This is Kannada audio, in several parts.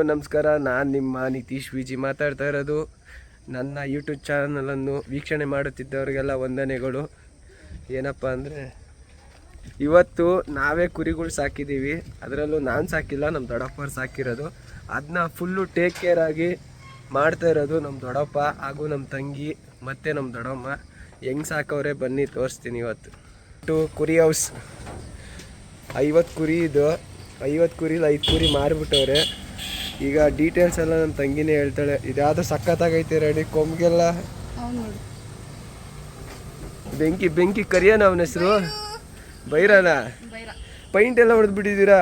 ನಮಸ್ಕಾರ, ನಾನು ನಿಮ್ಮ ನಿತೀಶ್ ವಿಜಿ ಮಾತಾಡ್ತಾ ಇರೋದು. ನನ್ನ ಯೂಟ್ಯೂಬ್ ಚಾನಲನ್ನು ವೀಕ್ಷಣೆ ಮಾಡುತ್ತಿದ್ದವರಿಗೆಲ್ಲ ವಂದನೆಗಳು. ಏನಪ್ಪ ಅಂದರೆ, ಇವತ್ತು ನಾವೇ ಕುರಿಗಳು ಸಾಕಿದ್ದೀವಿ. ಅದರಲ್ಲೂ ನಾನು ಸಾಕಿಲ್ಲ ನಮ್ಮ ದೊಡ್ಡಪ್ಪರು ಸಾಕಿರೋದು. ಅದನ್ನ ಫುಲ್ಲು ಟೇಕ್ ಕೇರ್ ಆಗಿ ಮಾಡ್ತಾ ಇರೋದು ನಮ್ಮ ದೊಡ್ಡಪ್ಪ ಹಾಗೂ ನಮ್ಮ ತಂಗಿ ಮತ್ತು ನಮ್ಮ ದೊಡ್ಡಮ್ಮ. ಹೆಂಗೆ ಸಾಕವ್ರೆ, ಬನ್ನಿ ತೋರಿಸ್ತೀನಿ ಇವತ್ತು. ಟು ಕುರಿ ಹೌಸ್ ಐವತ್ತು ಕುರಿ ಇದು. ಐವತ್ತು ಕುರಿಲಿ ಐದು ಕುರಿ ಮಾರಿಬಿಟ್ಟವ್ರೆ. ಈಗ ಡೀಟೇಲ್ಸ್ ಎಲ್ಲ ನನ್ನ ತಂಗಿನೇ ಹೇಳ್ತಾಳೆ. ಇದ್ಯಾವುದೋ ಸಖತ್ತಾಗೈತೆ ರೆಡಿ ಕೊಂಬಿಗೆಲ್ಲ? ಬೆಂಕಿ ಬೆಂಕಿ ಕರಿಯೋಣ ಅವನ ಹೆಸರು? ಬೈರಾನ ಬೈರ ಪೈಂಟ್ ಎಲ್ಲ ಹೊಡೆದು ಬಿಟ್ಟಿದ್ದೀರಾ?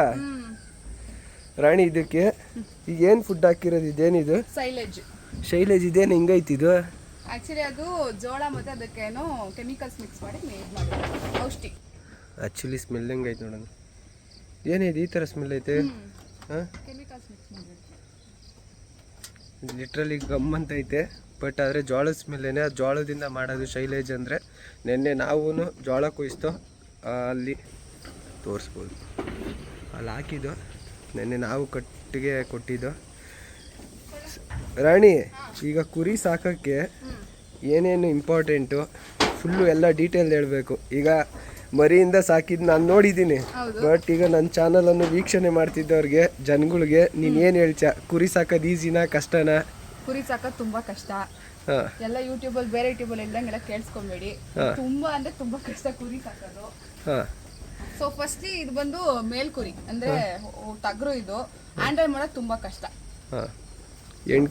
ರಾಣಿ ಇದಕ್ಕೆ. ಈಗ ಏನು ಫುಡ್ ಹಾಕಿರೋದು? ಇದೇನಿದು? ಸೈಲೇಜ್. ಶೈಲೇಜ್ ಇದೇನು? ಹಿಂಗೈತಿದು ಆಕ್ಚುಲಿ ಅದು ಜೋಳ ಮತ್ತೆ ಅದಕ್ಕೇನೋ ಕೆಮಿಕಲ್ಸ್ ಮಿಕ್ಸ್ ಮಾಡಿ ಮೇಡ್ ಔಷಧಿ ಆ್ಯಕ್ಚುಲಿ ಸ್ಮೆಲ್ ಹೆಂಗೈತೆ ನೋಡೋಣ. ಏನಿದೆ? ಈ ಥರ ಸ್ಮೆಲ್ ಐತೆ? ಹಾಂ? ಲಿಟ್ರಲಿ ಗಮ್ ಅಂತ ಐತೆ ಬಟ್ ಆದರೆ ಜೋಳದ ಸ್ಮೆಲ್ಲೇನೆ ಆ ಜೋಳದಿಂದ ಮಾಡೋದು ಶೈಲೇಜ್ ಅಂದರೆ ನಿನ್ನೆ ನಾವೂ ಜೋಳ ಕೊಯ್ಸ್ತೋ ಅಲ್ಲಿ ತೋರಿಸ್ಬೋದು. ಅಲ್ಲಿ ಹಾಕಿದ್ದು, ನಿನ್ನೆ ನಾವು ಕಟ್ಟಿಗೆ ಕೊಟ್ಟಿದ್ದು. ರಾಣಿ, ಈಗ ಕುರಿ ಸಾಕೋಕ್ಕೆ ಏನೇನು ಇಂಪಾರ್ಟೆಂಟು ಫುಲ್ಲು ಎಲ್ಲ ಡೀಟೇಲ್ ಹೇಳಬೇಕು. ಈಗ ಮರಿಯಿಂದ ಸಾಕಿದ್ ನಾನು ನೋಡಿದ್ದೀನಿ. ಬಟ್ ಈಗ ನನ್ನ ಚಾನಲನ್ನು ವೀಕ್ಷಣೆ ಮಾಡ್ತಿದ್ದವ್ರಿಗೆ ಜನಗಳಿಗೆ ನೀನು ಏನು ಹೇಳ್ಚ? ಕುರಿ ಸಾಕೋದು ಈಸಿನಾ ಕಷ್ಟನಾ? ಕುರಿ ಸಾಕೋದು ತುಂಬಾ ಕಷ್ಟ. ಎಲ್ಲ ಯೂಟ್ಯೂಬ್ ಅಲ್ಲಿ ಬೇರೆ ಯೂಟ್ಯೂಬಲ್ಲಿ ಅಲ್ಲಿ ಇದ್ದಂಗೆಲ್ಲ ಕೇಳಿಸ್ಕೊಬೇಡಿ. ತುಂಬಾ ಅಂದ್ರೆ ತುಂಬಾ ಕಷ್ಟ ಕುರಿ ಸಾಕೋದು. ಹಾಂ. ಸೊ ಫಸ್ಟ್ಲಿ ಇದು ಬಂದು ಮೇಲ್ ಕುರಿ ಅಂದ್ರೆ ತಗ್ರು ಇದು. ಹ್ಯಾಂಡಲ್ ಮಾಡೋದು ತುಂಬಾ ಕಷ್ಟ.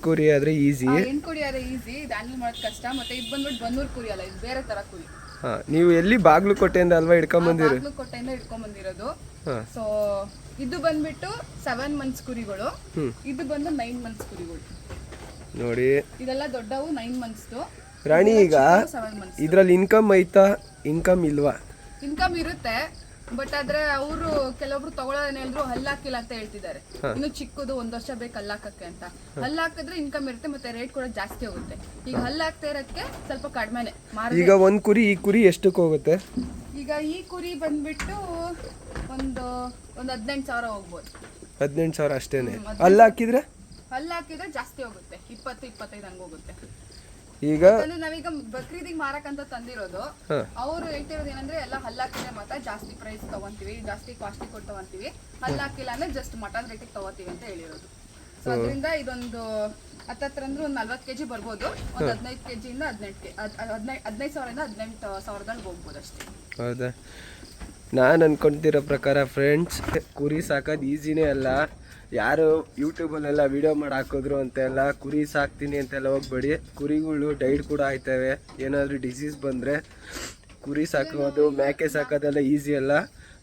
ಕುರಿ ಆದ್ರೆ ಈಸಿ. ಕುರಿ ಆದ್ರೆ ಈಸಿ. ಇದು ಹ್ಯಾಂಡಲ್ ಮಾಡೋದು ಕಷ್ಟ. ಮತ್ತೆ ಇದು ಬಂದ್ಬಿಟ್ಟು ಬನ್ನೂರ್ ಕುರಿ ಅಲ್ಲ ಇದು ಬೇರೆ ತರ ಕುರಿ. ನೀವು ಎಲ್ಲಿ ಬಾಗ್ಲು ಕೋಟೆಯಿಂದ ಅಲ್ವಾ ಹಿಡ್ಕೊಂಬಂದಿರಿ ಕೋಟೆಯಿಂದ ಇಟ್ಕೊಂಡ್ ಬಂದಿರೋದು. ಸೊ ಇದು ಬಂದ್ಬಿಟ್ಟು ಸೆವೆನ್ ಮಂತ್ಸ್ ಕುರಿಗಳು. ಇದು ಬಂದು ನೈನ್ ಮಂತ್ಸ್ ಕುರಿಗಳು. ನೋಡಿ. ಇದೆಲ್ಲ ದೊಡ್ಡವು ನೈನ್ ಮಂತ್ಸ್ ರಾಣಿ ಈಗ ಇದ್ರಲ್ಲಿ ಇನ್ಕಮ್ ಐತಾ? ಇನ್ಕಮ್ ಇಲ್ವಾ? ಇನ್ಕಮ್ ಇರುತ್ತೆ. ಬಟ್ ಆದ್ರೆ ಅವರು ಕೆಲವೊಬ್ರು ತಗೊಳ್ಳೋದೇನು ಹೇಳಿದ್ರು ಹಲ್ಲಾಕಿಲ್ಲ ಅಂತ ಹೇಳ್ತಿದ್ದಾರೆ. ಇನ್ನು ಚಿಕ್ಕದು ಒಂದ್ ವರ್ಷ ಬೇಕು ಹಲ್ಲಾಕಕ್ಕೆ ಅಂತ. ಹಲ್ಲಾಕಿದ್ರೆ ಇನ್ಕಮ್ ಇರುತ್ತೆ ಮತ್ತೆ ರೇಟ್ ಕೂಡ ಜಾಸ್ತಿ ಹೋಗುತ್ತೆ. ಈಗ ಹಲ್ಲಾಕ್ತಾ ಇರೋಕ್ಕೆ ಸ್ವಲ್ಪ ಕಡಿಮೆನೆ. ಈಗ ಒಂದ್ ಕುರಿ ಈ ಕುರಿ ಎಷ್ಟಕ್ಕೆ ಹೋಗುತ್ತೆ? ಈಗ ಈ ಕುರಿ ಬಂದ್ಬಿಟ್ಟು ಒಂದು ಒಂದ್ ಹದಿನೆಂಟು ಸಾವಿರ ಹೋಗ್ಬೋದು. ಹದಿನೆಂಟು ಸಾವಿರ ಅಷ್ಟೇನೆ. ಹಲ್ಲಾಕಿದ್ರೆ ಹಾಕಿದ್ರೆ? ಹಲ್ಲಾಕಿದ್ರೆ ಜಾಸ್ತಿ ಹೋಗುತ್ತೆ. ಇಪ್ಪತ್ತು ಇಪ್ಪತ್ತೈದು ಹಂಗೆ ಹೋಗುತ್ತೆ. ಈಗ ನಾವೀಗ ನಾವೀಗ ಬಕ್ರೀದಿಗೆ ಮಾರಕಂತ ತಂದಿರೋದು. ಅವರು ಹೇಳ್ತಿರೋದು ಏನಂದ್ರೆ ಎಲ್ಲ ಹಲ್ಲಾಕಿದ್ರೆ ಮಾತ್ರ ಜಾಸ್ತಿ ಪ್ರೈಸ್ ತಗೊಂತೀವಿ ಜಾಸ್ತಿ ಕಾಸ್ಟ್ಲಿ ಕೊಟ್ಟು ತಗೊಂತೀವಿ. ಹಲ್ಲಾಕಿಲ್ಲ ಅಂದ್ರೆ ಜಸ್ಟ್ ಮಟನ್ ರೇಟಿಗೆ ತಗೋತೀವಿ ಅಂತ ಹೇಳಿರೋದು. ಸೊ ಅದರಿಂದ ಇದೊಂದು ಹತ್ತತ್ರ ಅಂದ್ರೆ ಒಂದು ನಲ್ವತ್ತು ಕೆಜಿ ಬರ್ಬೋದು. ಒಂದು ಹದಿನೈದು ಇಂದ ಹದಿನೆಂಟು ಕೆ ಹದಿನೈದು ಹದಿನೈದು ಸಾವಿರದಿಂದ ಹದಿನೆಂಟು ಸಾವಿರದಲ್ಲಿ ಹೋಗ್ಬೋದು ಅಷ್ಟೇ. ಹೌದಾ? ನಾನು ಅನ್ಕೊಂತಿರೋ ಪ್ರಕಾರ ಫ್ರೆಂಡ್ಸ್ ಕುರಿ ಸಾಕೋದು ಈಸಿನೇ ಅಲ್ಲ. ಯಾರು ಯೂಟ್ಯೂಬಲ್ಲೆಲ್ಲ ವಿಡಿಯೋ ಮಾಡಿ ಹಾಕಿದ್ರು ಅಂತೆಲ್ಲ ಕುರಿ ಸಾಕ್ತೀನಿ ಅಂತೆಲ್ಲ ಹೋಗ್ಬೇಡಿ. ಕುರಿಗಳು ಡೈಟ್ ಕೂಡ ಆಯ್ತವೆ. ಏನಾದರೂ ಡಿಸೀಸ್ ಬಂದರೆ ಕುರಿ ಸಾಕೋದು, ಮೇಕೆ ಸಾಕೋದೆಲ್ಲ ಈಸಿ ಅಲ್ಲ.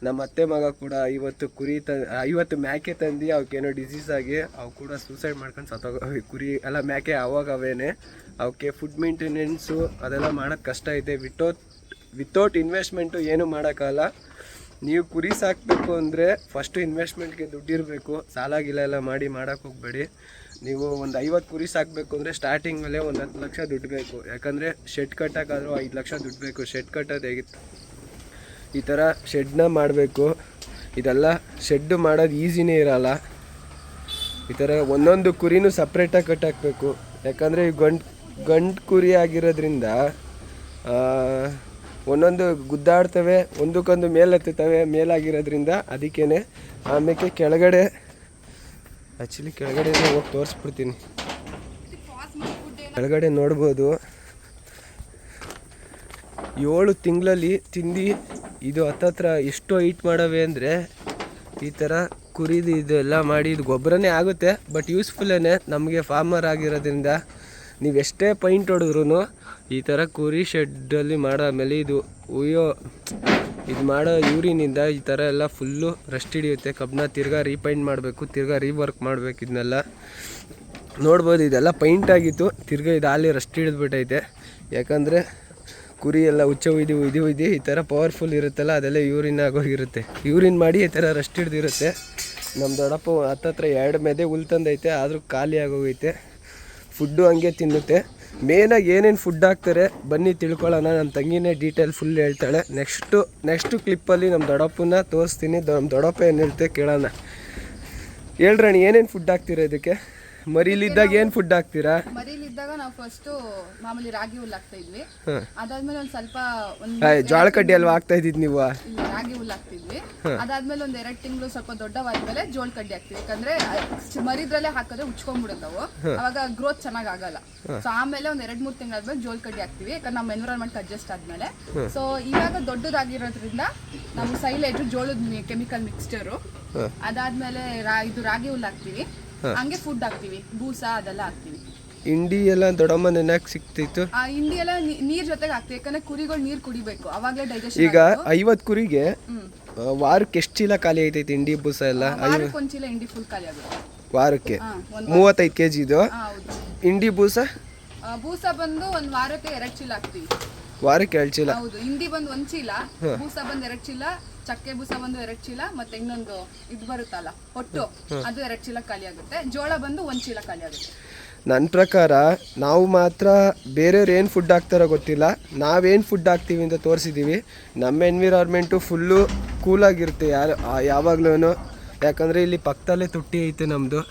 ನಮ್ಮ ಅತ್ತೆ ಮಗ ಕೂಡ ಇವತ್ತು ಕುರಿ ತ, ಐವತ್ತು ಮೇಕೆ ತಂದು ಅವಕ್ಕೇನೋ ಡಿಸೀಸ್ ಆಗಿ ಅವು ಕೂಡ ಸೂಸೈಡ್ ಮಾಡ್ಕೊಂಡು ಸತ್ತೋಗ ಕುರಿ ಎಲ್ಲ ಮೇಕೆ ಅವಾಗ ಅವೇನೆ. ಅವಕ್ಕೆ ಫುಡ್ ಮೇಂಟೆನೆನ್ಸು ಅದೆಲ್ಲ ಮಾಡೋಕ್ಕೆ ಕಷ್ಟ ಇದೆ. ವಿತೌಟ್ ವಿತೌಟ್ ಇನ್ವೆಸ್ಟ್ಮೆಂಟು ಏನೂ ಮಾಡೋಕ್ಕಲ್ಲ ನೀವು ಕುರಿ ಸಾಕಬೇಕು ಅಂದರೆ ಫಸ್ಟು ಇನ್ವೆಸ್ಟ್ಮೆಂಟ್ಗೆ ದುಡ್ಡಿರಬೇಕು ಸಾಲ ಗಿಲ ಎಲ್ಲ ಮಾಡಿ ಮಾಡೋಕೆ ಹೋಗಬೇಡಿ. ನೀವು ಒಂದು ಐವತ್ತು ಕುರಿ ಸಾಕಬೇಕು ಅಂದರೆ ಸ್ಟಾರ್ಟಿಂಗಲ್ಲೇ ಒಂದು ಹತ್ತು ಲಕ್ಷ ದುಡ್ಡು ಬೇಕು. ಯಾಕಂದರೆ ಶೆಡ್ ಕಟ್ಟೋಕ್ಕಾದ್ರೂ ಐದು ಲಕ್ಷ ದುಡ್ಡು ಬೇಕು. ಶೆಡ್ ಕಟ್ಟೋದು ಹೇಗಿತ್ತು ಈ ಥರ ಶೆಡ್ನ ಮಾಡಬೇಕು. ಇದೆಲ್ಲ ಶೆಡ್ಡು ಮಾಡೋದು ಈಸಿನೇ ಇರಲ್ಲ. ಈ ಥರ ಒಂದೊಂದು ಕುರಿನೂ ಸಪ್ರೇಟಾಗಿ ಕಟ್ಟಾಕಬೇಕು ಯಾಕಂದರೆ ಈ ಗಂಟು ಗಂಡು ಕುರಿ ಆಗಿರೋದ್ರಿಂದ ಒಂದೊಂದು ಗುದ್ದಾಡ್ತವೆ, ಒಂದಕ್ಕೊಂದು ಮೇಲೆತ್ತುತ್ತವೆ, ಮೇಲಾಗಿರೋದ್ರಿಂದ ಅದಕ್ಕೇನೆ ಆಮೇಲೆ ಕೆಳಗಡೆ ಆ್ಯಕ್ಚುಲಿ ಕೆಳಗಡೆ ಹೋಗಿ ತೋರಿಸ್ಬಿಡ್ತೀನಿ. ಕೆಳಗಡೆ ನೋಡ್ಬೋದು. ಏಳು ತಿಂಗಳಲ್ಲಿ ತಿಂದು ಇದು ಹತ್ತತ್ರ ಎಷ್ಟು ಹೈಟ್ ಮಾಡವೆ ಅಂದರೆ ಈ ಥರ ಕುರಿದು ಇದೆಲ್ಲ ಮಾಡಿ, ಇದು ಗೊಬ್ಬರನೇ ಆಗುತ್ತೆ ಬಟ್ ಯೂಸ್ಫುಲ್ಲೇ ನಮಗೆ ಫಾರ್ಮರ್ ಆಗಿರೋದ್ರಿಂದ. ನೀವು ಎಷ್ಟೇ ಪೈಂಟ್ ಹೊಡೆದ್ರೂ ಈ ಥರ ಕುರಿ ಶೆಡ್ಡಲ್ಲಿ ಮಾಡಾದ್ಮೇಲೆ ಇದು ಉಯ್ಯೋ, ಇದು ಮಾಡೋ ಯೂರಿನಿಂದ ಈ ಥರ ಎಲ್ಲ ಫುಲ್ಲು ರೆಸ್ಟ್ ಹಿಡಿಯುತ್ತೆ. ಕಬ್ಬನ್ನ ತಿರ್ಗಾ ರೀಪೈಂಟ್ ಮಾಡಬೇಕು, ತಿರ್ಗಾ ರೀವರ್ಕ್ ಮಾಡಬೇಕು ಇದನ್ನೆಲ್ಲ ನೋಡ್ಬೋದು, ಇದೆಲ್ಲ ಪೈಂಟ್ ಆಗಿತ್ತು. ತಿರ್ಗಾ ಇದು ಅಲ್ಲಿ ರೆಸ್ಟ್ ಹಿಡಿದ್ಬಿಟ್ಟೈತೆ ಯಾಕಂದರೆ ಕುರಿ ಎಲ್ಲ ಹುಚ್ಚ ಉಯ್ದು ಉಯ್ದು ಉಯ್ದು ಈ ಥರ ಪವರ್ಫುಲ್ ಇರುತ್ತಲ್ಲ, ಅದೆಲ್ಲ ಯೂರಿನ್ ಆಗೋಗಿರುತ್ತೆ. ಯೂರಿನ್ ಮಾಡಿ ಈ ಥರ ರಸ್ಟ್ ಹಿಡ್ದಿರುತ್ತೆ. ನಮ್ಮ ದೊಡ್ಡಪ್ಪ ಹತ್ತತ್ರ ಎರಡು ಮೆದೆ ಹುಲ್ ತಂದೈತೆ, ಆದರೂ ಖಾಲಿ ಆಗೋಗೈತೆ. ಫುಡ್ಡು ಹಂಗೆ ತಿನ್ನುತ್ತೆ. ಮೇನಾಗಿ ಏನೇನು ಫುಡ್ ಹಾಕ್ತಾರೆ, ಬನ್ನಿ ತಿಳ್ಕೊಳ್ಳೋಣ. ನನ್ನ ತಂಗಿನೇ ಡೀಟೇಲ್ ಫುಲ್ ಹೇಳ್ತಾಳೆ. ನೆಕ್ಸ್ಟು ನೆಕ್ಸ್ಟು ಕ್ಲಿಪ್ಪಲ್ಲಿ ನಮ್ಮ ದೊಡ್ಡಪ್ಪನ ತೋರಿಸ್ತೀನಿ. ನಮ್ಮ ದೊಡ್ಡಪ್ಪ ಏನು ಹೇಳ್ತೆ ಕೇಳೋಣ ಹೇಳ್ರಣ್ಣ ಏನೇನು ಫುಡ್ ಹಾಕ್ತೀರಾ ಇದಕ್ಕೆ? ಮರಿಲಿದ್ದಾಗ ಏನ್ ಫುಡ್ ಹಾಕ್ತೀರಾ? ಮರಿಲಿದ್ದಾಗ ನಾವು ಫಸ್ಟ್ ಮಾಮೂಲಿ ರಾಗಿ ಹುಲ್ಲು ಹಾಕ್ತಾ ಇದ್ವಿ. ಅದಾದ್ಮೇಲೆ ಒಂದ್ ಸ್ವಲ್ಪ ಒಂದ್ ಜೋಳ ಕಡ್ಡಿ ಅಲ್ವಾ ಹಾಕ್ತಾ ಇದ್ದಿದ್ ನೀವು? ಇಲ್ಲ, ರಾಗಿ ಹುಲ್ಲು ಹಾಕ್ತಿದ್ವಿ. ಅದಾದ್ಮೇಲೆ ಒಂದ್ ಎರಡ್ ತಿಂಗಳು ಸ್ವಲ್ಪ ದೊಡ್ಡವಾದ್ಮೇಲೆ ಜೋಳ ಕಡ್ಡಿ ಹಾಕ್ತಿವಿ. ಯಾಕಂದ್ರೆ ಮರಿದ್ರಲ್ಲೇ ಹಾಕಿದ್ರೆ ಉಚ್ಕೊಂಡ್ಬಿಡುತ್ತವು ಅವಾಗ ಗ್ರೋತ್ ಚೆನ್ನಾಗ್ ಆಗಲ್ಲ ಸೊ ಆಮೇಲೆ ಒಂದ್ ಎರಡ್ ಮೂರ್ ತಿಂಗಳಾದ್ಮೇಲೆ ಜೋಳ ಕಡ್ಡಿ ಹಾಕ್ತಿವಿ. ಯಾಕಂದ್ರೆ ನಮ್ಮ ಎನ್ವಿರಾನ್ಮೆಂಟ್ ಅಡ್ಜಸ್ಟ್ ಆದ್ಮೇಲೆ. ಸೊ ಇವಾಗ ದೊಡ್ಡದಾಗಿರೋದ್ರಿಂದ ನಾವು ಸೈಲೇಜ್ ಜೋಳದ ಕೆಮಿಕಲ್ ಮಿಕ್ಸ್ಚರು ಅದಾದ್ಮೇಲೆ ರಾ- ಇದು ರಾಗಿ ಹುಲ್ಲು ಹಾಕ್ತಿವಿ. ಹಂಗೆ ಫುಡ್ ಹಾಕ್ತಿವಿ. ಬೂಸ ಅದೆಲ್ಲ ಹಾಕ್ತೀವಿ. ಇಂಡಿ ಎಲ್ಲ ದೊಡ್ಡಮ್ಮ ನೆನಕ್ ಸಿಕ್ತಿತ್ತು? ಆ ಹಿಂಡಿ ಎಲ್ಲ ನೀ- ನೀರ್ ಜೊತೆಗೆ ಹಾಕ್ತಿವಿ. ಯಾಕಂದ್ರೆ ಕುರಿಗಳು ನೀರ್ ಕುಡಿಬೇಕು. ಅವಾಗ್ಲೇ ಡೈಜೆಷನ್ ಈಗ ಐವತ್ತು ಕುರಿಗೆ ಆ, ವಾರಕ್ಕೆ ಎಷ್ಟು ಚೀಲ ಖಾಲಿ ಐತೈತಿ ಇಂಡಿ ಬೂಸ ಎಲ್ಲ? ವಾರಕ್ಕೆ ಒಂದ್ ಚೀಲ ಹಿಂಡಿ ಫುಲ್ ಖಾಲಿ ಆಗುತ್ತೆ. ವಾರಕ್ಕೆ? ಹಾ ಒಂದ್ ಮೂವತ್ತೈದು ಕೆ ಜಿದು ಹಾ, ಹೌದು. ಇಂಡಿ ಬೂಸ? ಆ, ಬೂಸ ಬಂದು ಒಂದ್ ವಾರಕ್ಕೆ ಎರಡ್ ಚೀಲ ಹಾಕ್ತಿವಿ. ವಾರಕ್ಕೆ ಎರಡು ಚೀಲ? ಹೌದು. ಹಿಂಡಿ ಬಂದು ಒಂದ್ ಚೀಲ ಬೂಸ ಬಂದ್ ಎರಡ್ ಚೀಲ ಚಕ್ಕೆ ಬೂಸ ಒಂದು ಎರಡು ಚೀಲ ಮತ್ತೆ ಇನ್ನೊಂದು ಇದು ಬರುತ್ತಲ್ಲ ಒಟ್ಟು ಅದು ಎರಡು ಚೀಲ ಖಾಲಿ ಆಗುತ್ತೆ. ಜೋಳ ಬಂದು ಒಂದು ಚೀಲ ಖಾಲಿ ಆಗುತ್ತೆ. ನನ್ನ ಪ್ರಕಾರ ನಾವು ಮಾತ್ರ ಬೇರೆಯವ್ರು ಏನು ಫುಡ್ ಹಾಕ್ತಾರೋ ಗೊತ್ತಿಲ್ಲ. ನಾವೇನು ಫುಡ್ ಹಾಕ್ತೀವಿ ಅಂತ ತೋರಿಸಿದ್ದೀವಿ ನಮ್ಮ ಎನ್ವಿರಾನ್ಮೆಂಟು ಫುಲ್ಲು ಕೂಲಾಗಿರುತ್ತೆ ಯಾರು ಯಾವಾಗ್ಲೂ ಯಾಕಂದರೆ ಇಲ್ಲಿ ಪಕ್ಕದಲ್ಲೇ ತೊಟ್ಟಿ ಐತೆ ನಮ್ಮದು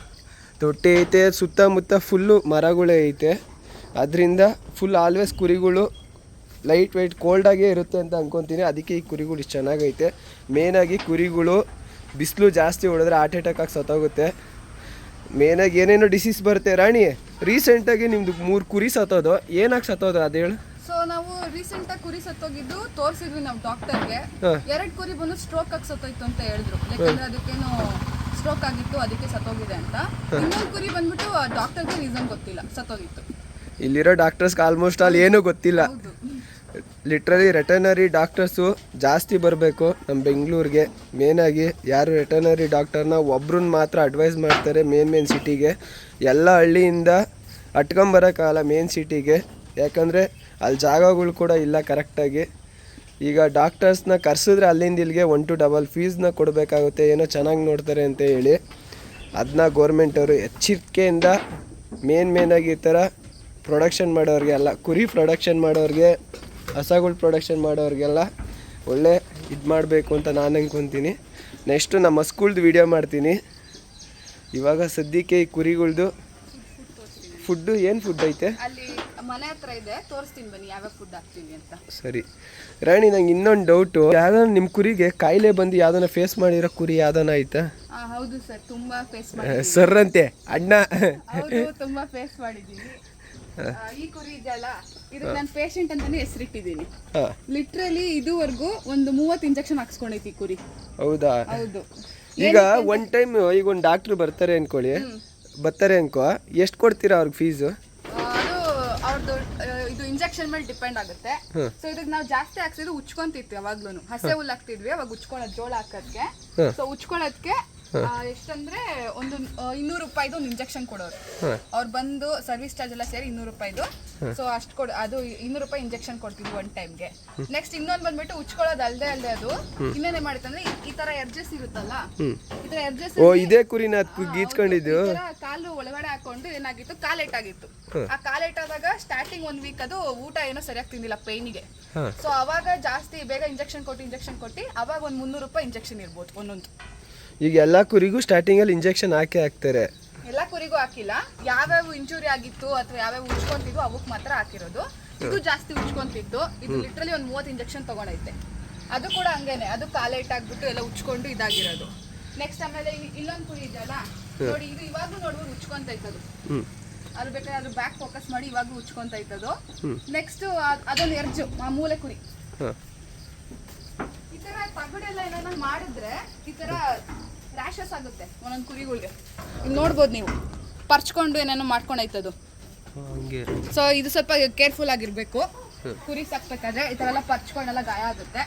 ತೊಟ್ಟಿ ಐತೆ ಸುತ್ತಮುತ್ತ ಫುಲ್ಲು ಮರಗಳೇ ಐತೆ. ಅದರಿಂದ ಫುಲ್ ಆಲ್ವೇಸ್ ಕುರಿಗಳು ಲೈಟ್ ವೆಯ್ಟ್ ಕೋಲ್ಡಾಗೇ ಇರುತ್ತೆ ಅಂತ ಅನ್ಕೊತೀನಿ. ಅದಕ್ಕೆ ಈ ಕುರಿಗಳು ಇಷ್ಟು ಚೆನ್ನಾಗೈತೆ. ಮೇನಾಗಿ ಕುರಿಗಳು ಬಿಸಿಲು ಜಾಸ್ತಿ ಹೊಡೆದ್ರೆ ಹಾರ್ಟ್ ಅಟ್ಯಾಕ್ ಆಗಿ ಸತ್ತೋಗುತ್ತೆ. ಮೇನಾಗಿ ಏನೇನೋ ಡಿಸೀಸ್ ಬರುತ್ತೆ ರಾಣಿ ರೀಸೆಂಟಾಗಿ ನಿಮ್ದು ಮೂರು ಕುರಿ ಸತ್ತೋದು. ಏನಾಗಿ ಸತ್ತೋದು ಅದು ಹೇಳು. ಸೊ ನಾವು ರೀಸೆಂಟ್ ಆಗಿ ಕುರಿ ಸತ್ತೋಗಿದ್ದು ತೋರಿಸಿದ್ವಿ ನಾವು ಡಾಕ್ಟರ್ಗೆ ಎರಡು ಕುರಿ ಬಂದು ಸ್ಟ್ರೋಕ್ ಆಗಿ ಸತ್ತೋಯ್ತು ಅಂತ ಹೇಳಿದ್ರು. ಯಾಕಂದ್ರೆ ಅದಕ್ಕೇನು ಸ್ಟ್ರೋಕ್ ಆಗಿತ್ತು ಅದಕ್ಕೆ ಸತ್ತೋಗಿದೆ ಅಂತ. ಇನ್ನೊಂದು ಕುರಿ ಬಂದ್ಬಿಟ್ಟು ಡಾಕ್ಟರ್ಗೆ ರೀಸನ್ ಗೊತ್ತಿಲ್ಲ. ಸತ್ತೋಗಿತ್ತು. ಇಲ್ಲಿರೋ ಡಾಕ್ಟರ್ಸ್ಗೆ ಆಲ್ಮೋಸ್ಟ್ ಆಲ್ ಏನೂ ಗೊತ್ತಿಲ್ಲ. ಲಿಟ್ರಲಿ ವೆಟರ್ನರಿ ಡಾಕ್ಟರ್ಸು ಜಾಸ್ತಿ ಬರಬೇಕು ನಮ್ಮ ಬೆಂಗಳೂರಿಗೆ. ಮೇನಾಗಿ ಯಾರು ವೆಟರ್ನರಿ ಡಾಕ್ಟರ್ನ ಒಬ್ರನ್ನ ಮಾತ್ರ ಅಡ್ವೈಸ್ ಮಾಡ್ತಾರೆ ಮೇನ್ ಮೇನ್ ಸಿಟಿಗೆ ಎಲ್ಲ ಹಳ್ಳಿಯಿಂದ ಅಟ್ಕೊಂಬರೋಕ್ಕಾಗಲ್ಲ ಮೇನ್ ಸಿಟಿಗೆ ಯಾಕಂದರೆ ಅಲ್ಲಿ ಜಾಗಗಳು ಕೂಡ ಇಲ್ಲ ಕರೆಕ್ಟಾಗಿ ಈಗ ಡಾಕ್ಟರ್ಸ್ನ ಕರೆಸಿದ್ರೆ ಅಲ್ಲಿಂದ ಇಲ್ಲಿಗೆ ಒನ್ ಟು ಡಬಲ್ ಫೀಸ್ನ ಕೊಡಬೇಕಾಗುತ್ತೆ. ಏನೋ ಚೆನ್ನಾಗಿ ನೋಡ್ತಾರೆ ಅಂತ ಹೇಳಿ. ಅದನ್ನ ಗೌರ್ಮೆಂಟವರು ಎಚ್ಚರಿಕೆಯಿಂದ ಮೇನ್ ಮೇನಾಗಿ ಈ ಥರ ಪ್ರೊಡಕ್ಷನ್ ಮಾಡೋರಿಗೆ ಅಲ್ಲ, ಕುರಿ ಪ್ರೊಡಕ್ಷನ್ ಮಾಡೋರಿಗೆ ಹಸಗಳು ಪ್ರೊಡಕ್ಷನ್ ಮಾಡೋರಿಗೆಲ್ಲ ಒಳ್ಳೆ ಇದು ಮಾಡಬೇಕು ಅಂತ ನಾನು ಅನ್ಕೊತೀನಿ. ನೆಕ್ಸ್ಟು ನಮ್ಮ ಸ್ಕೂಲ್ದು ವಿಡಿಯೋ ಮಾಡ್ತೀನಿ. ಇವಾಗ ಸದ್ಯಕ್ಕೆ ಈ ಕುರಿಗಳ್ದು ಫುಡ್ಡು ಏನು ಫುಡ್ ಐತೆ? ಅಲ್ಲಿ ಮನೆ ಹತ್ರ ಇದೆ ತೋರಿಸ್ತೀನಿ ಬನ್ನಿ ಯಾವ್ಯಾವ ಫುಡ್ ಹಾಕ್ತೀವಿ ಅಂತ. ಸರಿ. ರಾಣಿ ನಂಗೆ ಇನ್ನೊಂದು ಡೌಟು ಯಾವ್ದಾನ ನಿಮ್ಮ ಕುರಿಗೆ ಕಾಯಿಲೆ ಬಂದು ಯಾವ್ದಾನ ಫೇಸ್ ಮಾಡಿರೋ ಕುರಿ ಯಾವ್ದಾನ ಆಯ್ತಾ ಹೌದು ಸರ್ ತುಂಬಾ ಫೇಸ್ ಮಾಡಿ ಸರ್ ಅಂತೆ ಅಣ್ಣ. ತುಂಬಾ ಫೇಸ್ ಮಾಡಿದೀನಿ. ಆ, ಈ ಕುರಿ ಇದೆಯಲ್ಲ ಇದಕ್ಕೆ ನಾನು ಪೇಷಂಟ್ ಅಂತಾನೆ ಹೆಸರಿಟ್ಟಿದ್ದೀನಿ. ಲಿಟ್ರಲಿ ಇದುವರೆಗೂ ಒಂದು ಮೂವತ್ತು ಇಂಜೆಕ್ಷನ್ ಹಾಕ್ಸ್ಕೊಂಡೈತಿ ಈ ಕುರಿ. ಹೌದಾ? ಹೌದು. ಈಗ ಒನ್ ಟೈಮ್ ಈಗ ಒಂದು ಡಾಕ್ಟ್ರು ಬರ್ತಾರೆ ಅನ್ಕೊಳ್ಳಿ. ಬರ್ತಾರೆ ಅನ್ಕೋ. ಎಷ್ಟು ಕೊಡ್ತೀರಾ ಅವ್ರಿಗೆ ಫೀಸು ಅದು ಅವ್ರದ್ದು ಇದು ಇಂಜೆಕ್ಷನ್ ಮೇಲೆ ಡಿಪೆಂಡ್ ಆಗುತ್ತೆ. ಸೊ ಇದಕ್ಕೆ ನಾವು ಜಾಸ್ತಿ ಹಾಕ್ಸಿದ್ರೆ ಉಚ್ಕೊಂತಿತ್ತು ಯಾವಾಗ್ಲೂ ಹಸೆ ಹುಲ್ಲು ಹಾಕ್ತಿದ್ವಿ ಅವಾಗ ಉಚ್ಕೊಳ್ಳೋದು ಜೋಳ ಹಾಕೋದಕ್ಕೆ. ಸೊ ಉಚ್ಕೊಳ್ಳೋದಕ್ಕೆ ಎಷ್ಟಂದ್ರೆ ಒಂದು ಇನ್ನೂರು ರೂಪಾಯಿದು ಒಂದು ಇಂಜೆಕ್ಷನ್ ಕೊಡೋರು. ಅವ್ರು ಬಂದು ಸರ್ವಿಸ್ ಚಾರ್ಜ್ ಎಲ್ಲ ಸೇರಿ ಇನ್ನೂರು ರೂಪಾಯಿದು. ಸೊ ಅಷ್ಟು ಕೊಡ್ ಅದು ಇನ್ನೂರು ರೂಪಾಯಿ ಇಂಜೆಕ್ಷನ್ ಕೊಡ್ತಿದ್ವಿ ಒನ್ ಟೈಮ್ಗೆ ನೆಕ್ಸ್ಟ್ ಇನ್ನೊಂದು ಬಂದ್ಬಿಟ್ಟು ಉಚ್ಕೊಳ್ಳೋದು ಅಲ್ದೆ ಅಲ್ದೆ ಅದು. ಇನ್ನೇನೇ ಮಾಡಿತ್ತಂದ್ರೆ ಈ- ಈ ತರ ಎರ್ಜಸ್ ಇರುತ್ತಲ್ಲ? ಈ ತರ ಎರ್ಜಸ್ ಓ ಇದೇ ಕುರಿನ ಗೀಚ್ಕೊಂಡಿದ್ದು? ಕಾಲು ಒಳಗಡೆ ಹಾಕೊಂಡು ಏನಾಗಿತ್ತು? ಕಾಲೇಟ್ ಆಗಿತ್ತು. ಆ ಕಾಲೇಟ್ ಆದಾಗ ಸ್ಟಾರ್ಟಿಂಗ್ ಒಂದ್ ವೀಕ್ ಅದು ಊಟ ಏನೋ ಸರಿಯಾಗಿ ತಿಂದಿಲ್ಲ ಪೈನಿಗೆ. ಸೊ ಅವಾಗ ಜಾಸ್ತಿ ಬೇಗ ಇಂಜೆಕ್ಷನ್ ಕೊಟ್ಟು ಇಂಜೆಕ್ಷನ್ ಕೊಟ್ಟು ಅವಾಗ ಒಂದ್ ಮುನ್ನೂರು ರೂಪಾಯಿ ಇಂಜೆಕ್ಷನ್ ಇರ್ಬೋದು ಒಂದೊಂದು. ಈಗ ಎಲ್ಲ ಕುರಿಗೂ ಸ್ಟಾರ್ಟಿಂಗಲ್ಲಿ ಇಂಜೆಕ್ಷನ್ ಹಾಕಿ ಹಾಕ್ತಾರೆ. ಎಲ್ಲ ಕುರಿಗೂ ಹಾಕಿಲ್ಲ. ಯಾವ್ಯಾವ ಇಂಜುರಿ ಆಗಿತ್ತು ಅಥವಾ ಯಾವ್ಯಾವ ಉಚ್ಕೊಂತಿದ್ವು ಅವಕ್ ಮಾತ್ರ ಹಾಕಿರೋದು. ಇದು ಜಾಸ್ತಿ ಉಚ್ಕೊಂತಿತ್ತು ಇದು ಲಿಟ್ರಲಿ ಒಂದ್ ಮೂವತ್ತು ಇಂಜೆಕ್ಷನ್ ತಗೊಂಡೈತೆ. ಅದು ಕೂಡ ಹಂಗೇನೆ. ಅದು ಕಾಲೇಟ್ ಆಗ್ಬಿಟ್ಟು ಎಲ್ಲ ಉಚ್ಕೊಂಡು ಇದಾಗಿರೋದು. ನೆಕ್ಸ್ಟ್ ಆಮೇಲೆ ಇಲ್ಲೊಂದ್ ಕುರಿ ಇದೆಯಲ್ಲ? ನೋಡಿ ಇದು ಇವಾಗೂ ನೋಡ್ಬೋದು ಉಚ್ಕೊಂತ ಇತ್ತದು ಅದು ಬೇಕಾದ್ರೆ ಅದು ಬ್ಯಾಕ್ ಫೋಕಸ್ ಮಾಡಿ ಇವಾಗೂ ಉಚ್ಕೊಂತ ಇತ್ತದು ನೆಕ್ಸ್ಟ್ ಅದೊಂದು ಎರ್ಜು ಆ ಮೂಲೆ ಕುರಿ. ಈ ತರ ತಗಡೆಲ್ಲ ಏನಾದ್ರು ಮಾಡಿದ್ರೆ ಈ ತರ ರ್ಯಾಷಸ್ ಆಗುತ್ತೆ ಒಂದೊಂದು ಕುರಿಗಳಿಗೆ. ಇಲ್ಲಿ ನೋಡ್ಬೋದು ನೀವು. ಪರ್ಚ್ಕೊಂಡು ಏನೇನೋ ಮಾಡ್ಕೊಂಡೈತದು. ಸೊ ಇದು ಸ್ವಲ್ಪ ಕೇರ್ಫುಲ್ ಆಗಿರ್ಬೇಕು. ಕುರಿ ಸಾಕ್ಬೇಕಾದ್ರೆ ಈ ತರ ಎಲ್ಲ ಪರ್ಚ್ಕೊಂಡೆಲ್ಲ ಗಾಯ ಆಗುತ್ತೆ.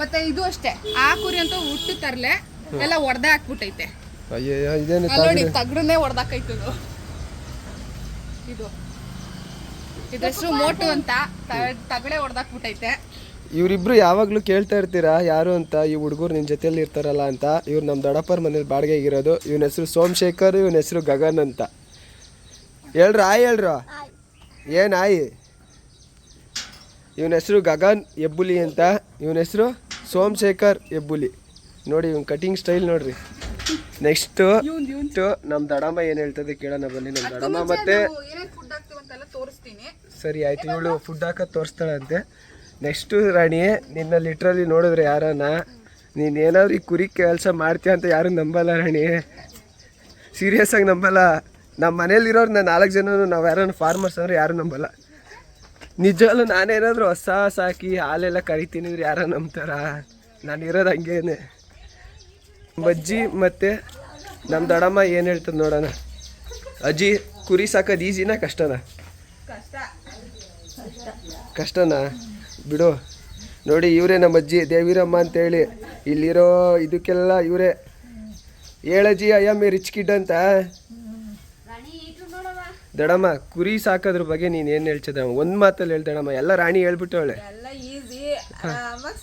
ಮತ್ತೆ ಇದು ಅಷ್ಟೇ. ಆ ಕುರಿ ಅಂತೂ ಹುಟ್ಟು ತರಲೆ ಎಲ್ಲ ಒಡೆದೇ ಹಾಕ್ಬಿಟ್ಟೈತೆ. ನೋಡಿ ತಗಡನ್ನೇ ಒಡೆದಾಕೈತದು ಇದು. ಇದ್ರ ಹೆಸರು ಮೋಟು ಅಂತ. ತಗಡೆ ಹೊಡೆದಾಕ್ಬಿಟ್ಟೈತೆ ಇವರಿಬ್ರು ಯಾವಾಗಲೂ ಕೇಳ್ತಾ ಇರ್ತೀರಾ ಯಾರು ಅಂತ ಈ ಹುಡುಗರು ನಿನ್ನ ಜೊತೆಯಲ್ಲಿ ಇರ್ತಾರಲ್ಲ ಅಂತ ಇವ್ರು ನಮ್ಮ ದೊಡ್ಡಪ್ಪರ ಮನೇಲಿ ಬಾಡಿಗೆಗೆ ಇರೋದು ಇವನ ಹೆಸರು ಸೋಮಶೇಖರ್ ಇವನ ಹೆಸರು ಗಗನ್ ಅಂತ. ಹೇಳ್ರ ಆಯ್ ಹೇಳ್ರ. ಏನು ಆಯ್? ಇವನ ಹೆಸರು ಗಗನ್ ಹೆಬ್ಬುಲಿ ಅಂತ ಇವನ ಹೆಸರು ಸೋಮಶೇಖರ್ ಎಬ್ಬುಲಿ. ನೋಡಿ ಇವನ್ ಕಟಿಂಗ್ ಸ್ಟೈಲ್ ನೋಡ್ರಿ. ನೆಕ್ಸ್ಟು ನಮ್ಮ ದಡಮ್ಮ ಏನು ಹೇಳ್ತದೆ ಕೇಳೋಣ ಬನ್ನಿ ನಮ್ಮ ದಡಮ್ಮ ಮತ್ತೆ ಸರಿ ಆಯ್ತು ಇವಳು ಫುಡ್ ಹಾಕೋದು ತೋರಿಸ್ತಾಳಂತೆ. ನೆಕ್ಸ್ಟು ರಾಣಿ, ನಿನ್ನ ಲಿಟ್ರಲ್ಲಿ ನೋಡಿದ್ರೆ ಯಾರನ್ನ? ನೀನು ಏನಾದ್ರು ಈ ಕುರಿ ಕೆಲಸ ಮಾಡ್ತೀಯ ಅಂತ ಯಾರು ನಂಬಲ್ಲ ರಾಣಿ. ಸೀರಿಯಸ್ ಆಗಿ ನಂಬಲ್ಲ. ನಮ್ಮ ಮನೇಲಿರೋರು ನಾನು ನಾಲ್ಕು ಜನನು ನಾವು ಯಾರನ್ನ ಫಾರ್ಮರ್ಸ್ ಅಂದ್ರೆ ಯಾರು ನಂಬಲ್ಲ. ನಿಜವಲ್ಲೂ ನಾನೇನಾದರೂ ಹೊಸ ಸಾಕಿ ಹಾಲೆಲ್ಲ ಕರಿತೀನಿ ಅಂದ್ರೆ ಯಾರ ನಂಬ್ತಾರ? ನಾನು ಇರೋದು ಹಂಗೇನೆ. ಅಜ್ಜಿ ಮತ್ತು ನಮ್ಮ ದಡಮ್ಮ ಏನು ಹೇಳ್ತದೆ ನೋಡೋಣ. ಅಜ್ಜಿ, ಕುರಿ ಸಾಕೋದು ಈಸಿನ ಕಷ್ಟನಾ? ಕಷ್ಟ. ಕಷ್ಟನಾ? ಬಿಡು. ನೋಡಿ ಇವರೇ ನಮ್ಮ ಅಜ್ಜಿ ದೇವಿರಮ್ಮ ಅಂತೇಳಿ. ಇಲ್ಲಿರೋ ಇದಕ್ಕೆಲ್ಲ ಇವರೇ. ಹೇಳಜ್ಜಿ ಅಯ್ಯಮ್ಮ ರಿಚ್ ಕಿಡ್ ಅಂತ. ದಡಮ್ಮ ಕುರಿ ಸಾಕೋದ್ರ ಬಗ್ಗೆ ನೀನು ಏನು ಹೇಳ್ತಿದ್ದ? ಒಂದು ಮಾತಲ್ಲಿ ಹೇಳ್ತಾಳಮ್ಮ ಎಲ್ಲ ರಾಣಿ ಹೇಳ್ಬಿಟ್ಟು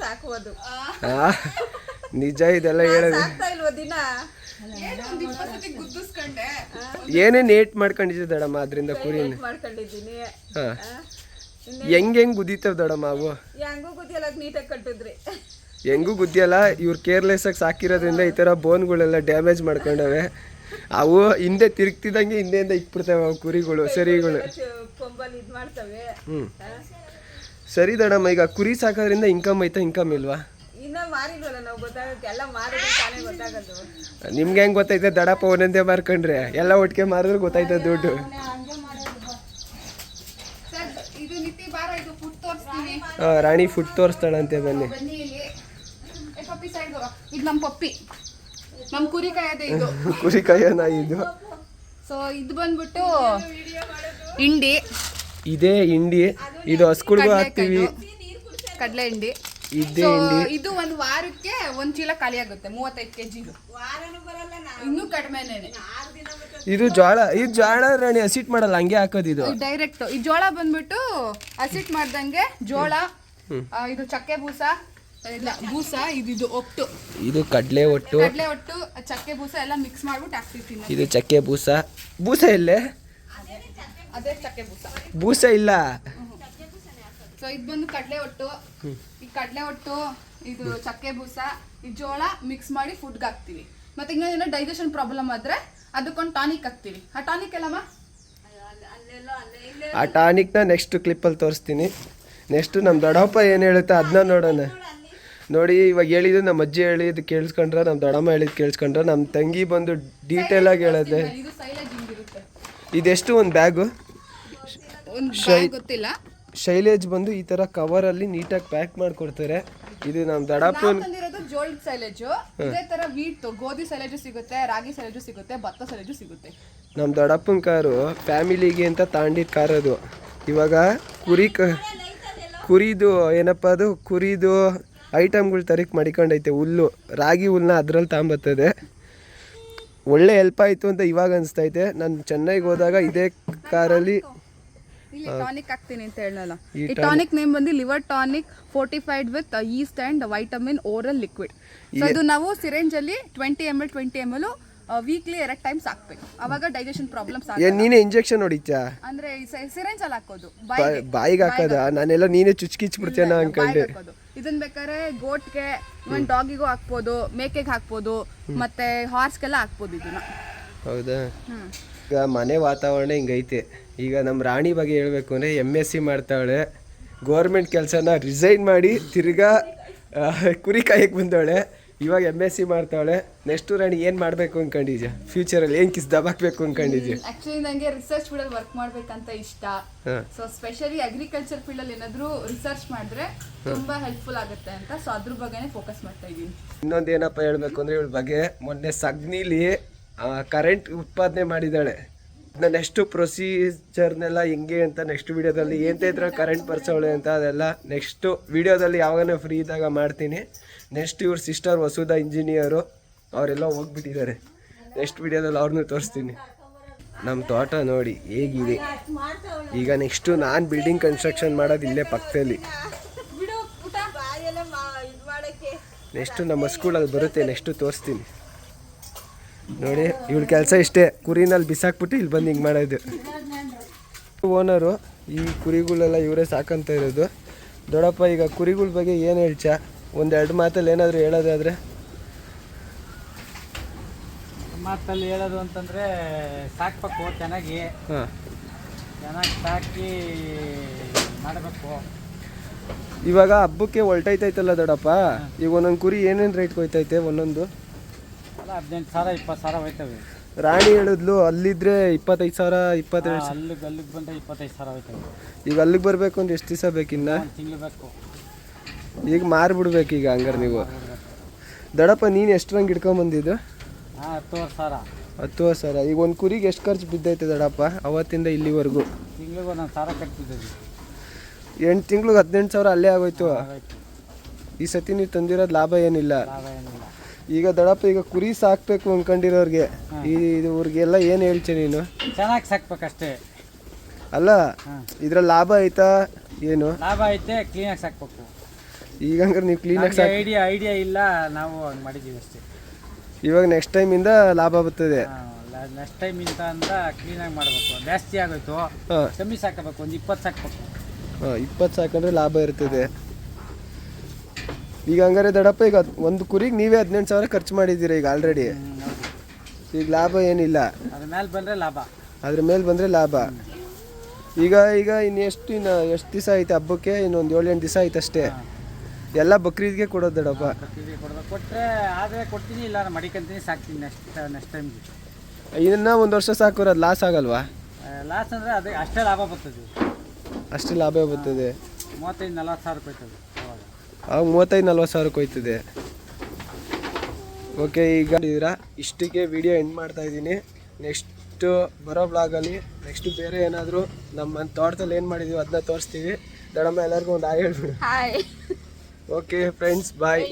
ಸಾಕ್ಬೋದು. ನಿಜ ಇದೆಲ್ಲ ಹೇಳೋದು. ಏನೇನು ಏಟ್ ಮಾಡ್ಕೊಂಡಿದ್ದೆ ದಡಮ್ಮ ಅದರಿಂದ ಕುರಿನ? ಮಾಡ್ಕೊಂಡಿದ್ದೀನಿ. ಹಾಂ. ಹೆಂಗೆ ಹೆಂಗೆ ದೊಡಮ್ಮ ದಡಮ್ಮ ಅವು? ಹೆಂಗೂ ಗೊತ್ತಿಲ್ಲ ನೀಟಾಗಿ ಕಟ್ಟಿದ್ರಿ. ಹೆಂಗೂ ಗುದ್ದಿಯಲ್ಲ ಇವ್ರು ಕೇರ್ಲೆಸ್ ಆಗಿ ಸಾಕಿರೋದ್ರಿಂದ ಈ ತರ ಬೋನ್ಗಳೆಲ್ಲ ಡ್ಯಾಮೇಜ್ ಮಾಡ್ಕೊಂಡವೆ. ಅವು ಹಿಂದೆ ತಿರುಗ್ತಿದ್ದಂಗೆ ಹಿಂದೆಯಿಂದ ಇಟ್ಬಿಡ್ತಾವೆ ಅವು ಕುರಿಗಳು ಸರಿಗಳು. ಹ್ಮ್ ಇದ್ ಮಾಡ್ತವೆ. ಹ್ಞೂ ಸರಿ ದಡಮ್ಮ ಈಗ ಕುರಿ ಸಾಕೋದ್ರಿಂದ ಇನ್ಕಮ್ ಐತ ಇನ್ಕಮ್ ಇಲ್ವಾ? ಇನ್ನ ಮಾರಿಲ್ವಲ್ಲ ನಾವು ಗೊತ್ತಾಗುತ್ತೆ ಎಲ್ಲ ಮಾರಿದ್ರೆ ತಾನೇ ಗೊತ್ತಾಗೋದು. ನಿಮ್ಗೆ ಹೆಂಗೆ ಗೊತ್ತೈತೆ? ದಡಪ್ಪ ಒಂದೊಂದೇ ಮಾರ್ಕೊಂಡ್ರೆ. ಎಲ್ಲ ಒಟ್ಟಿಗೆ ಮಾರಿದ್ರೆ ಗೊತ್ತಾಯ್ತದೆ ದುಡ್ಡು. ರಾಣಿ ಫುಡ್ ತೋರಿಸ್ತಾಳಂತೆ ಬನ್ನಿ. ಇದು ನಮ್ಮ ಪಪ್ಪಿ ನಮ್ಮ ಕುರಿ ಕಾಯದೆ ಇದು. ಕುರಿ ನಾಯಿ ಇದು ಸೊ ಇದು ಬಂದ್ಬಿಟ್ಟು ಹಿಂಡಿ. ಇದೇ ಹಿಂಡಿ. ಇದು ಹಸ್ಕುಳ್ಗೂ ಹಾಕ್ತೀವಿ. ಕಡಲೆ ಹಿಂಡಿ. ಇದೇ ಇದು ಒಂದು ವಾರಕ್ಕೆ ಒಂದ್ ಚೀಲ ಖಾಲಿ ಆಗುತ್ತೆ ಮೂವತ್ತೈದು ಕೆಜಿ. ಜಿದು ಇನ್ನೂ ದಿನ ಇದು ಜೋಳ ಇದು ಜೋಳ ರಾಣಿ ಹಸಿಟ್ ಮಾಡಲ್ಲ ಹಂಗೆ ಹಾಕೋದು ಇದು. ಡೈರೆಕ್ಟ್ ಈ ಜೋಳ ಬಂದ್ಬಿಟ್ಟು ಹಸಿಟ್ ಮಾಡ್ದಂಗೆ ಜೋಳ ಇದು ಚಕ್ಕೆ ಬೂಸ ಇಲ್ಲ ಬೂಸ ಇದು ಇದು ಒಟ್ಟು. ಇದು ಕಡಲೆ ಒಟ್ಟು. ಕಡಲೆ ಒಟ್ಟು ಚಕ್ಕೆ ಬೂಸ ಎಲ್ಲ ಮಿಕ್ಸ್ ಮಾಡ್ಬಿಟ್ಟು ಹಾಕ್ತಿರ್ತೀನಿ ಇದು ಚಕ್ಕೆ ಬೂಸ. ಬೂಸ ಇಲ್ಲೇ ಅದೇ ಚಕ್ಕೆ ಬೂಸ. ಬೂಸ ಇಲ್ಲ. ಸೊ ಇದು ಬಂದು ಕಡಲೆ ಒಟ್ಟು. ಈ ಕಡಲೆ ಒಟ್ಟು ಇದು ಚಕ್ಕೆ ಬೂಸ ಈ ಜೋಳ ಮಿಕ್ಸ್ ಮಾಡಿ ಫುಡ್ಗೆ ಹಾಕ್ತೀವಿ. ಮತ್ತೆ ಇನ್ನೊಂದೇನೋ ಡೈಜೆಷನ್ ಪ್ರಾಬ್ಲಮ್ ಆದ್ರೆ ಅದಕ್ಕೊಂದು ಟಾನಿಕ್ ಹಾಕ್ತೀವಿ. ಆ ಟಾನಿಕ್ ಎಲ್ಲಮ್ಮ? ಆ ಟಾನಿಕ್ನ ನೆಕ್ಸ್ಟ್ ಕ್ಲಿಪ್ಪಲ್ಲಿ ತೋರಿಸ್ತೀನಿ. ನೆಕ್ಸ್ಟ್ ನಮ್ಮ ದೊಡ್ಡಪ್ಪ ಏನು ಹೇಳುತ್ತೆ ಅದನ್ನ ನೋಡೋಣ. ನೋಡಿ ಇವಾಗ ಹೇಳಿದ್ದು ನಮ್ಮ ಅಜ್ಜಿ ಹೇಳಿದ್ದು ಕೇಳಿಸ್ಕೊಂಡ್ರೆ ನಮ್ಮ ದೊಡ್ಡಮ್ಮ ಹೇಳಿದ್ದು ಕೇಳಿಸ್ಕೊಂಡ್ರೆ ನಮ್ಮ ತಂಗಿ ಬಂದು ಡೀಟೇಲಾಗಿ ಹೇಳತ್ತೆ ಇದು ಸೈಲೇಜ್ ಹಿಂಗಿರುತ್ತೆ. ಇದೆಷ್ಟು ಒಂದು ಬ್ಯಾಗು ಒಂದು ಶೈ- ಗೊತ್ತಿಲ್ಲ. ಶೈಲೇಜ್ ಬಂದು ಈ ತರ ಕವರ್ ಅಲ್ಲಿ ನೀಟಾಗಿ ಪ್ಯಾಕ್ ಮಾಡ್ಕೊಡ್ತಾರೆ ಇದು ನಮ್ಮ ದಡಪ್ಪನ್ ಜೋಳದ ಸೈಲೇಜು ಇದೇ ತರ ವೀಟ್ ಗೋಧಿ ಸೈಲೇಜು ಸಿಗುತ್ತೆ ರಾಗಿ ಸೈಲೇಜು ಸಿಗುತ್ತೆ ಭತ್ತ ಸೈಲೇಜು ಸಿಗುತ್ತೆ. ನಮ್ಮ ದಡಪ್ಪನ್ ಕಾರು ಫ್ಯಾಮಿಲಿಗೆ ಅಂತ ತಾಂಡಿದ ಕಾರ್ ಅದು. ಇವಾಗ ಕುರಿ ಕ ಕುರಿದು ಏನಪ್ಪ ಅದು? ಕುರಿದು ಐಟಮ್ಗಳು ತರಿಕ್ ಮಾಡಿಕೊಂಡೈತೆ ಹುಲ್ಲು. ರಾಗಿ ಹುಲ್ಲನ್ನ ಅದ್ರಲ್ಲಿ ತಗೊಂಬರ್ತದೆ ಒಳ್ಳೆ ಹೆಲ್ಪ್ ಆಯಿತು ಅಂತ ಇವಾಗ ಅನಿಸ್ತೈತೆ. ನಾನು ಚೆನ್ನೈಗೆ ಹೋದಾಗ ಇದೇ ಕಾರಲ್ಲಿ ಇಲ್ಲಿ ಟಾನಿಕ್ ಹಾಕ್ತೀನಿ ಅಂತ ಹೇಳಲ್ಲ ಈ ಟಾನಿಕ್ ನೇಮ್ ಬಂದು liver tonic fortified with yeast and vitamin oral liquid so ಇದು ನಾವು ಸಿರೆಂಜ್ ಅಲ್ಲಿ twenty M L twenty M L weekly ಎರಡು ಟೈಮ್ಸ್ ಹಾಕ್ಬೇಕು. ಅವಾಗ ಡೈಜೆಷನ್ ಪ್ರಾಬ್ಲಮ್ಸ್ ಏನ್ ನೀನೇ ಇಂಜೆಕ್ಷನ್ ಹೊಡಿತ್ಯಾ? ಅಂದ್ರೆ ಸಿರೆಂಜ್ ಅಲ್ಲಿ ಹಾಕೋದು. ಬಾಯ್- ಬಾಯಿಗೆ ಹಾಕೋದ? ನಾನೆಲ್ಲ ನೀನೇ ಚುಚ್ಕಿಚ್ಬಿಡ್ತೇನ ಅನ್ಕೊಂಡೆ. ಇದನ್ ಬೇಕಾದ್ರೆ ಗೋಟ್ಗೆ ಒಂದ್ ಡಾಗಿಗೂ ಹಾಕ್ಬೋದು ಮೇಕೆಗೆ ಹಾಕ್ಬೋದು ಮತ್ತೆ ಹಾರ್ಸ್ಗೆಲ್ಲ ಹಾಕ್ಬೋದು ಇದನ್ನ. ಹೌದಾ? ಹ್ಮ್. ಈಗ ಮನೆ ವಾತಾವರಣ ಹಿಂಗೈತೆ. ಈಗ ನಮ್ಮ ರಾಣಿ ಬಗ್ಗೆ ಹೇಳಬೇಕು ಅಂದರೆ ಎಂ ಎಸ್ ಸಿ ಮಾಡ್ತಾವಳೆ ಗೋರ್ಮೆಂಟ್ ಕೆಲಸನ ರಿಸೈನ್ ಮಾಡಿ ತಿರ್ಗಾ ಕುರಿ ಕಾಯಕ್ಕೆ ಬಂದವಳೆ. ಇವಾಗ ಎಂ ಎಸ್ ಸಿ ಮಾಡ್ತಾವಳೆ ನೆಕ್ಸ್ಟು ರಾಣಿ ಏನು ಮಾಡಬೇಕು ಅಂದ್ಕೊಂಡಿದ್ಯ ಫ್ಯೂಚರಲ್ಲಿ ಏನು ಕಿಸ್ ದಬಾಕ್ಬೇಕು ಅಂದ್ಕೊಂಡಿದ್ಯಾ ಆಕ್ಚುಲಿ ನನಗೆ ರಿಸರ್ಚ್ ಫೀಲ್ಡಲ್ಲಿ ವರ್ಕ್ ಮಾಡಬೇಕಂತ ಇಷ್ಟ. ಸೊ ಸ್ಪೆಷಲಿ ಅಗ್ರಿಕಲ್ಚರ್ ಫೀಲ್ಡಲ್ಲಿ ಏನಾದರೂ ರಿಸರ್ಚ್ ಮಾಡಿದ್ರೆ ತುಂಬ ಹೆಲ್ಪ್ಫುಲ್ ಆಗುತ್ತೆ ಅಂತ. ಸೊ ಅದ್ರ ಬಗ್ಗೆನೇ ಫೋಕಸ್ ಮಾಡ್ತಾ ಇದ್ದೀನಿ. ಇನ್ನೊಂದು ಏನಪ್ಪ ಹೇಳಬೇಕು ಅಂದರೆ ಇವಳ ಬಗ್ಗೆ ಮೊನ್ನೆ ಸಗಣಿಲಿ ಕರೆಂಟ್ ಉತ್ಪಾದನೆ ಮಾಡಿದ್ದಾಳೆ. ನಾನು ನೆಕ್ಸ್ಟು ಪ್ರೊಸೀಜರ್ನೆಲ್ಲ ಹೆಂಗೆ ಅಂತ ನೆಕ್ಸ್ಟ್ ವಿಡಿಯೋದಲ್ಲಿ ಏನಂತ ಇದ್ರೆ. ಕರೆಂಟ್ ಬರ್ಸೋಳೆ ಅಂತ ಅದೆಲ್ಲ ನೆಕ್ಸ್ಟು ವಿಡಿಯೋದಲ್ಲಿ ಯಾವಾಗ ಫ್ರೀ ಇದ್ದಾಗ ಮಾಡ್ತೀನಿ. ನೆಕ್ಸ್ಟ್ ಇವ್ರ ಸಿಸ್ಟರ್ ವಸುಧಾ ಇಂಜಿನಿಯರು ಅವರೆಲ್ಲ ಹೋಗ್ಬಿಟ್ಟಿದ್ದಾರೆ. ನೆಕ್ಸ್ಟ್ ವಿಡಿಯೋದಲ್ಲಿ ಅವ್ರನ್ನೂ ತೋರಿಸ್ತೀನಿ. ನಮ್ಮ ತೋಟ ನೋಡಿ ಹೇಗಿದೆ. ಈಗ ನೆಕ್ಸ್ಟು ನಾನು ಬಿಲ್ಡಿಂಗ್ ಕನ್ಸ್ಟ್ರಕ್ಷನ್ ಮಾಡೋದು ಇಲ್ಲೇ ಪಕ್ಕದಲ್ಲಿ. ನೆಕ್ಸ್ಟು ನಮ್ಮ ಸ್ಕೂಲಲ್ಲಿ ಬರುತ್ತೆ ನೆಕ್ಸ್ಟು ತೋರಿಸ್ತೀನಿ. ನೋಡಿ ಇವಳ ಕೆಲಸ ಇಷ್ಟೇ. ಕುರಿನಲ್ಲಿ ಬಿಸಾಕ್ಬಿಟ್ಟು ಇಲ್ಲಿ ಬಂದು ಹಿಂಗೆ ಮಾಡೋದು. ಓನರು ಈ ಕುರಿಗಳೆಲ್ಲ ಇವರೇ ಸಾಕಂತ ಇರೋದು. ದೊಡ್ಡಪ್ಪ ಈಗ ಕುರಿಗಳ ಬಗ್ಗೆ ಏನು ಹೇಳ್ಚ? ಒಂದೆರಡು ಮಾತಲ್ಲಿ ಏನಾದರೂ ಹೇಳೋದಾದರೆ? ಮಾತಲ್ಲಿ ಹೇಳೋದು ಅಂತಂದರೆ ಸಾಕ್ಬೇಕು ಚೆನ್ನಾಗಿ. ಹಾಂ. ಚೆನ್ನಾಗಿ ಸಾಕಿ ಮಾಡಬೇಕು. ಇವಾಗ ಹಬ್ಬಕ್ಕೆ ಹೊಲ್ಟೈತೈತಲ್ಲ ದೊಡ್ಡಪ್ಪ? ಈಗ ಒಂದೊಂದು ಕುರಿ ಏನೇನು ರೇಟ್ ಕೊಯ್ತೈತೆ ಒಂದೊಂದು? ಹದಿನೆಂಟು ಸಾವಿರ ಇಪ್ಪತ್ತು ಸಾವಿರ ಹೋಯ್ತವೆ. ರಾಣಿ ಹೇಳಿದ್ಲು ಅಲ್ಲಿದ್ರೆ ಇಪ್ಪತ್ತೈದು ಸಾವಿರ ಇಪ್ಪತ್ತೆರಡು ಸಾವಿರ ಅಲ್ಲಿಗೆ ಅಲ್ಲಿಗೆ ಬಂದ್ರೆ ಇಪ್ಪತ್ತೈದು ಸಾವಿರ ಹೋಯ್ತವೆ. ಈಗ ಅಲ್ಲಿಗೆ ಬರಬೇಕು ಅಂದ್ರೆ ಎಷ್ಟು ದಿವಸ ಬೇಕಿನ್ನ ಒಂದು ತಿಂಗಳು ಬೇಕು. ಈಗ ಮಾರ್ಬಿಡ್ಬೇಕು ಈಗ ಹಂಗಾರೆ ನೀವು. ದಡಪ್ಪ ನೀನು ಎಷ್ಟು ರಂಗ್ ಇಟ್ಕೊಂಬಂದಿದ್ದು ಹಾಂ ಹತ್ತುವರೆ ಸಾವಿರ. ಹತ್ತುವರೆ ಸಾವಿರ. ಈಗ ಒಂದು ಕುರಿಗೆ ಎಷ್ಟು ಖರ್ಚು ಬಿದ್ದೈತೆ ದಡಪ್ಪ ಅವತ್ತಿಂದ ಇಲ್ಲಿವರೆಗೂ? ತಿಂಗಳಿಗೆ ಒಂದೊಂದು ಸಾವಿರ ಕಟ್ತಿದ್ದೀವಿ ಎಂಟು ತಿಂಗ್ಳಿಗೆ ಹದಿನೆಂಟು ಸಾವಿರ ಅಲ್ಲೇ ಆಗೋಯ್ತು. ಆಗೋಯ್ತು. ಈ ಸತಿ ನೀವು ತಂದಿರೋದು ಲಾಭ ಏನಿಲ್ಲ. ಲಾಭ ಏನಿಲ್ಲ. ಈಗ ದಡಪ್ಪ ಈಗ ಕುರಿ ಸಾಕ್ಬೇಕು ಅನ್ಕೊಂಡಿರೋರ್ಗೆ. ಈ ಇವ್ರಿಗೆಲ್ಲ ಏನು ಹೇಳ್ತೀನಿ ನೀನು? ಚೆನ್ನಾಗಿ ಸಾಕ್ಬೇಕಷ್ಟೇ. ಅಲ್ಲ ಇದ್ರ ಲಾಭ ಐತಾ ಏನು? ಲಾಭ ಐತೆ ಕ್ಲೀನಾಗಿ ಸಾಕ್ಬೇಕು. ಈಗ ಹಂಗಾರೆ ನೀವು ಕ್ಲೀನಾಗಿ ಸಾಕ್ ಐಡಿಯಾ ಐಡಿಯಾ ಇಲ್ಲ ನಾವು ಹಂಗೆ ಮಾಡಿದ್ದೀವಿ ಅಷ್ಟೇ. ಇವಾಗ ನೆಕ್ಸ್ಟ್ ಟೈಮಿಂದ ಲಾಭ ಬರ್ತದೆ. ನೆಕ್ಸ್ಟ್ ಟೈಮ್ ಇಂತ ಅಂತ ಕ್ಲೀನಾಗಿ ಮಾಡಬೇಕು. ಜಾಸ್ತಿ ಆಗೋಯ್ತು. ಕಮ್ಮಿ ಸಾಕಬೇಕು ಒಂದು ಇಪ್ಪತ್ತು ಸಾಕ್ಬೇಕು. ಇಪ್ಪತ್ತು ಸಾಕಂದ್ರೆ ಲಾಭ ಇರ್ತದೆ. ಈಗ ಹಂಗಾರೆ ದಡಪ್ಪ ಈಗ ಒಂದು ಕುರಿಗೆ ನೀವೇ ಹದಿನೆಂಟು ಸಾವಿರ ಖರ್ಚು ಮಾಡಿದ್ದೀರಾ ಈಗ ಆಲ್ರೆಡಿ ಈಗ ಲಾಭ ಏನಿಲ್ಲ. ಅದ್ರ ಮೇಲೆ ಬಂದರೆ ಲಾಭ. ಅದ್ರ ಮೇಲೆ ಬಂದರೆ ಲಾಭ. ಈಗ ಈಗ ಇನ್ನು ಎಷ್ಟು ಇನ್ನು ಎಷ್ಟು ದಿವಸ ಐತೆ ಹಬ್ಬಕ್ಕೆ? ಇನ್ನೊಂದು ಏಳು ಎಂಟು ದಿವಸ ಐತೆ ಅಷ್ಟೇ. ಎಲ್ಲ ಬಕ್ರೀದ್ಗೆ ಕೊಡೋದು ದಡಪ್ಪ. ಕೊಟ್ಟರೆ ಆದರೆ ಕೊಡ್ತೀನಿ ಇಲ್ಲ ನಾನು ಮಡಿಕಂತೀನಿ ಸಾಕ್ತೀನಿ ನೆಕ್ಸ್ಟ್ ನೆಕ್ಸ್ಟ್ ಟೈಮ್ಗೆ ಇದನ್ನ ಒಂದು ವರ್ಷ ಸಾಕೋರು ಲಾಸ್ ಆಗಲ್ವಾ? ಲಾಸ್ ಅಂದರೆ ಅದೇ ಅಷ್ಟೇ ಲಾಭ ಬರ್ತದೆ. ಅಷ್ಟೇ ಲಾಭ ಬರ್ತದೆ. ಮೂವತ್ತೈದು ನಲ್ವತ್ತು ಸಾವಿರ ರೂಪಾಯಿ ಆವಾಗ ಮೂವತ್ತೈದು ನಲ್ವತ್ತು ಸಾವಿರಕ್ಕೆ ಹೋಯ್ತದೆ. ಓಕೆ ಈಗ ಇದ್ದೀರಾ ಇಷ್ಟಕ್ಕೆ ವಿಡಿಯೋ ಎಂಡ್ ಮಾಡ್ತಾ ಇದ್ದೀನಿ. ನೆಕ್ಸ್ಟು ಬರೋ ಬ್ಲಾಗಲ್ಲಿ ನೆಕ್ಸ್ಟ್ ಬೇರೆ ಏನಾದರೂ ನಮ್ಮ ತೋಟದಲ್ಲಿ ಏನು ಮಾಡಿದೀವಿ ಅದನ್ನ ತೋರಿಸ್ತೀವಿ. ದಡಮ್ಮ ಎಲ್ಲರಿಗೂ ಒಂದು ಹಾಯ್ ಹೇಳ್ಬಿಡು. Okay friends bye